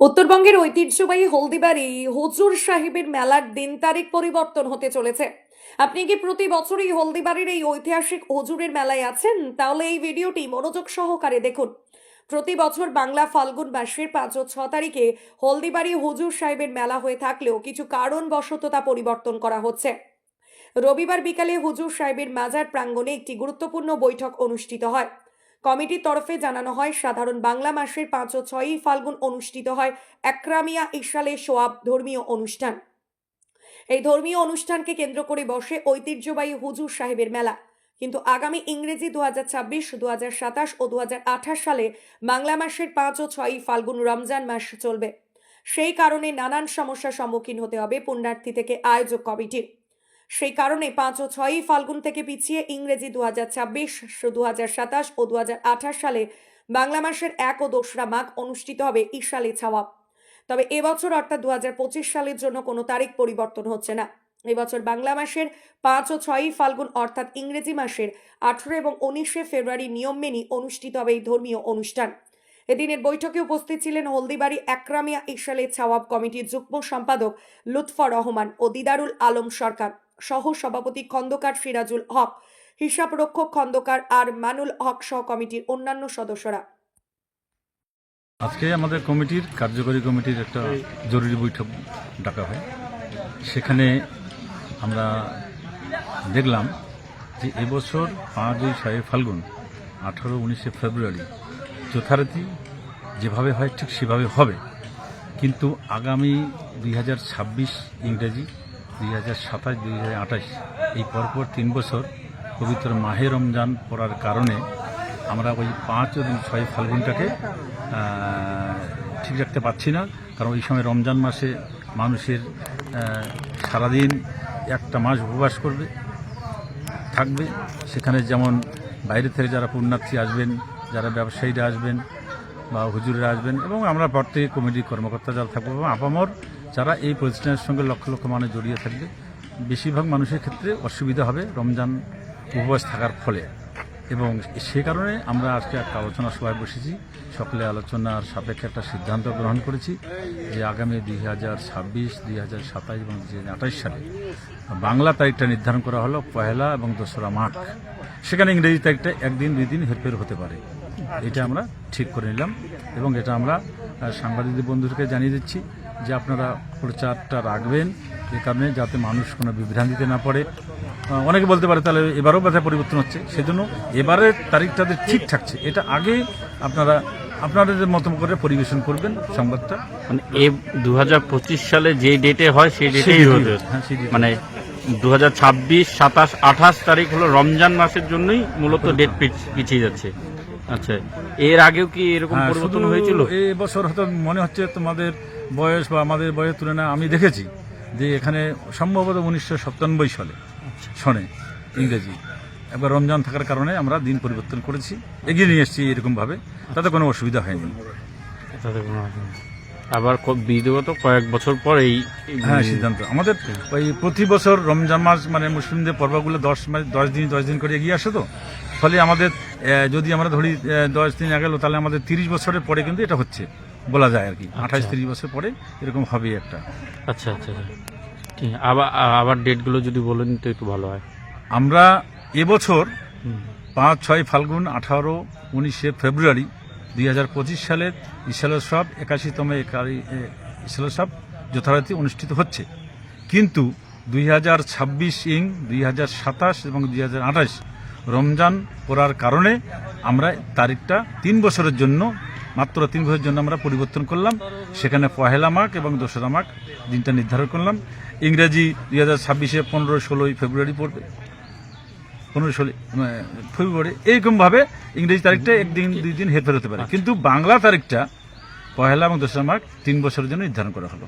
উত্তরবঙ্গের ঐতিহ্যবাহী হলদিবাড়ি হুজুর সাহেবের মেলার দিন তারিখ পরিবর্তন হতে চলেছে। আপনি কি প্রতি বছরই হলদিবাড়ির এই ঐতিহাসিক হজুরের মেলায় আছেন? তাহলে এই ভিডিওটি মনোযোগ সহকারে দেখুন। প্রতি বছর বাংলা ফাল্গুন মাসের পাঁচ ও ছ তারিখে হলদিবাড়ি হুজুর সাহেবের মেলা হয়ে থাকলেও কিছু কারণবশত তা পরিবর্তন করা হচ্ছে। রবিবার বিকালে হুজুর সাহেবের মাজার প্রাঙ্গণে একটি গুরুত্বপূর্ণ বৈঠক অনুষ্ঠিত হয়। কমিটির তরফে জানানো হয়, সাধারণ বাংলা মাসের পাঁচ ও ছয়ই ফাল্গুন অনুষ্ঠিত হয় একরামিয়া ইশালে সোয়াব ধর্মীয় অনুষ্ঠান। এই ধর্মীয় অনুষ্ঠানকে কেন্দ্র করে বসে ঐতিহ্যবাহী হুজুর সাহেবের মেলা। কিন্তু আগামী ইংরেজি দু হাজার ছাব্বিশ দু হাজার সাতাশ ও দু হাজার আঠাশ সালে বাংলা মাসের পাঁচ ও ছয়ই ফাল্গুন রমজান মাস চলবে। সেই কারণে নানান সমস্যার সম্মুখীন হতে হবে পুণ্যার্থী থেকে আয়োজক কমিটির। সেই কারণে পাঁচ ও ছয়ই ফাল্গুন থেকে পিছিয়ে ইংরেজি দু হাজার ছাব্বিশ দু হাজার সাতাশ ও দু হাজার আঠাশ সালে বাংলা মাসের এক ও দোসরা মাঘ অনুষ্ঠিত হবে ইশালে ছাওয়াব তবে এবছর অর্থাৎ দু হাজার পঁচিশ সালের জন্য কোনো তারিখ পরিবর্তন হচ্ছে না। এবছর বাংলা মাসের পাঁচ ও ছয়ই ফাল্গুন অর্থাৎ ইংরেজি মাসের আঠেরো এবং উনিশে ফেব্রুয়ারি নিয়ম মেনে অনুষ্ঠিত হবে এই ধর্মীয় অনুষ্ঠান। এদিনের বৈঠকে উপস্থিত ছিলেন হলদিবাড়ি একরামিয়া ইশালে ছাওয়াব কমিটির যুগ্ম সম্পাদক লুৎফর রহমান ও দিদারুল আলম সরকার। সহ সভাপতি খন্দকার সিরাজুল হক হিসাব রক্ষক খন্দকার আর মানুল হক সহ কমিটির অন্যান্য সদস্যরা। আজকে আমাদের কমিটির কার্যকরী কমিটির একটা জরুরি বৈঠক ডাকা হয়। সেখানে আমরা দেখলাম যে এবছর পাঁচই ছয় ফাল্গুন আঠারো উনিশে ফেব্রুয়ারি যথারীতি যেভাবে হয় ঠিক সেভাবে হবে। কিন্তু আগামী দুই হাজার ছাব্বিশ ইংরেজি দুই হাজার সাতাশ, দুই হাজার আঠাশ, এই পরপর তিন বছর পবিত্র মাহে রমজান পড়ার কারণে আমরা ওই পাঁচ এবং ছয় ফাল্গুনটাকে ঠিক রাখতে পারছি না। কারণ ওই সময় রমজান মাসে মানুষের সারাদিন একটা মাস উপবাস করবে, থাকবে। সেখানে যেমন বাইরে থেকে যারা পুণ্যার্থী আসবেন, যারা ব্যবসায়ীরা আসবেন বা হুজুরেরা আসবেন এবং আমরা প্রত্যেক কমিটির কর্মকর্তা যারা থাকব এবং আপামর যারা এই প্রতিষ্ঠানের সঙ্গে লক্ষ লক্ষ মানুষ জড়িয়ে থাকবে, বেশিরভাগ মানুষের ক্ষেত্রে অসুবিধা হবে রমজান উপবাস থাকার ফলে। এবং সে কারণে আমরা আজকে একটা আলোচনা সভায় বসেছি। সকলে আলোচনার সাপেক্ষে একটা সিদ্ধান্ত গ্রহণ করেছি যে আগামী দুই হাজার ছাব্বিশ, দুই হাজার সাতাশ এবং দুই হাজার আঠাশ সালে বাংলা তারিখটা নির্ধারণ করা হলো পহেলা এবং দোসরা মাঘ। সেখানে ইংরেজি তারিখটা একদিন, দুই দিন হেরফের হতে পারে। এটা আমরা ঠিক করে নিলাম এবং এটা আমরা সাংবাদিক বন্ধুদেরকে জানিয়ে দিচ্ছি যে আপনারা প্রচারটা রাখবেন এ কারণে যাতে মানুষ কোনো বিভ্রান্তিতে না পড়ে। অনেকে বলতে পারে তাহলে এবারও ব্যথা পরিবর্তন হচ্ছে সেজন্য এবারের তারিখটাতে ঠিক থাকছে এটা আগে আপনারা আপনাদের মতো করে পরিবেশন করবেন সংবাদটা। মানে এ দু হাজার পঁচিশ সালে যে ডেটে হয় সেই ডেটেই date, হ্যাঁ। মানে দু হাজার ছাব্বিশ সাতাশ আঠাশ তারিখ হলো রমজান মাসের জন্যই মূলত ডেট পিছিয়ে যাচ্ছে। আচ্ছা এর আগেও কি এরকম হ্যাঁ, পরিবর্তন হয়েছিল? এই বছর হয়তো মনে হচ্ছে তোমাদের বয়স বা আমাদের বয়সের তুলনায় আমি দেখেছি যে এখানে সম্ভবত উনিশশো সাতানব্বই সালে সনে ইংরেজি। একবার রমজান থাকার কারণে আমরা দিন পরিবর্তন করেছি এগিয়ে নিয়ে এসেছি এরকমভাবে তাতে কোনো অসুবিধা হয়নি। তাতে কোনো। আবার বিগত কয়েক বছর পর এই হ্যাঁ সিদ্ধান্ত। আমাদের ওই প্রতি বছর রমজান মাস মানে মুসলিমদের পর্বগুলো দশ মাস দশ দিন দশ দিন করে এগিয়ে আসে তো। ফলে আমাদের যদি আমরা ধরি দশ দিন আগে তাহলে আমাদের তিরিশ বছরের পরে কিন্তু এটা হচ্ছে বলা যায় আর কি। আঠাশ তিরিশ বছর পরে এরকম হবে একটা। আচ্ছা আচ্ছা আচ্ছা। ঠিক আবার আবার ডেটগুলো যদি বলেন তো একটু ভালো হয়। আমরা এবছর। পাঁচ ছয় ফাল্গুন আঠারো উনিশে ফেব্রুয়ারি দুই হাজার পঁচিশ সালের ইসালোৎসব একাশিতম একারি- ইসালোৎসব যথারীতি অনুষ্ঠিত হচ্ছে। কিন্তু দুই হাজার ছাব্বিশ ইং দুই হাজার সাতাশ এবং দুই হাজার আঠাশ রমজান পড়ার কারণে আমরা তারিখটা তিন বছরের জন্য, মাত্র তিন বছরের জন্য আমরা পরিবর্তন করলাম। সেখানে পহেলা মাঘ এবং দোসরা মাঘ দিনটা নির্ধারণ করলাম। ইংরেজি দুই হাজার ছাব্বিশে পনেরো ষোলোই ফেব্রুয়ারি পড়বে। পনেরো ষোলো ফেব্রুয়ারি এইরকমভাবে ইংরেজি তারিখটা একদিন, দুই দিন হেরফের হতে পারে। কিন্তু বাংলা তারিখটা পহেলা এবং দোসরা মাঘ তিন বছরের জন্য নির্ধারণ করা হলো।